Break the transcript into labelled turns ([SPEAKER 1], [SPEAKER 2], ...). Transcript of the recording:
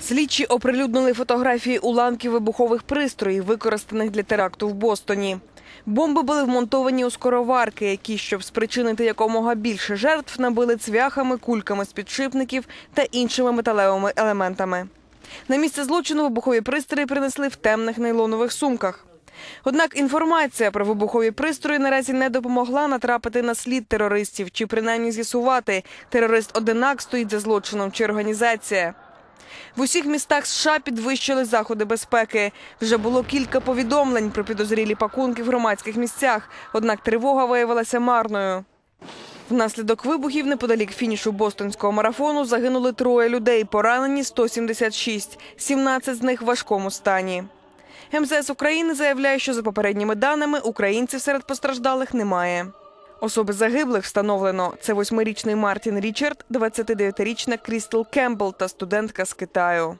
[SPEAKER 1] Слідчі оприлюднили фотографії уламків вибухових пристроїв, використаних для теракту в Бостоні. Бомби були вмонтовані у скороварки, які, щоб спричинити якомога більше жертв, набили цвяхами, кульками з підшипників та іншими металевими елементами. На місце злочину вибухові пристрої принесли в темних нейлонових сумках. Однак інформація про вибухові пристрої наразі не допомогла натрапити на слід терористів чи принаймні з'ясувати, терорист одинак стоїть за злочином чи організація. В усіх містах США підвищили заходи безпеки. Вже було кілька повідомлень про підозрілі пакунки в громадських місцях, однак тривога виявилася марною. Внаслідок вибухів неподалік фінішу бостонського марафону загинули троє людей, поранені 176, 17 з них в важкому стані. МЗС України заявляє, що за попередніми даними українців серед постраждалих немає. Особи загиблих встановлено це восьмирічний Мартін Річард, 29-річна Крістел Кембл та студентка з Китаю.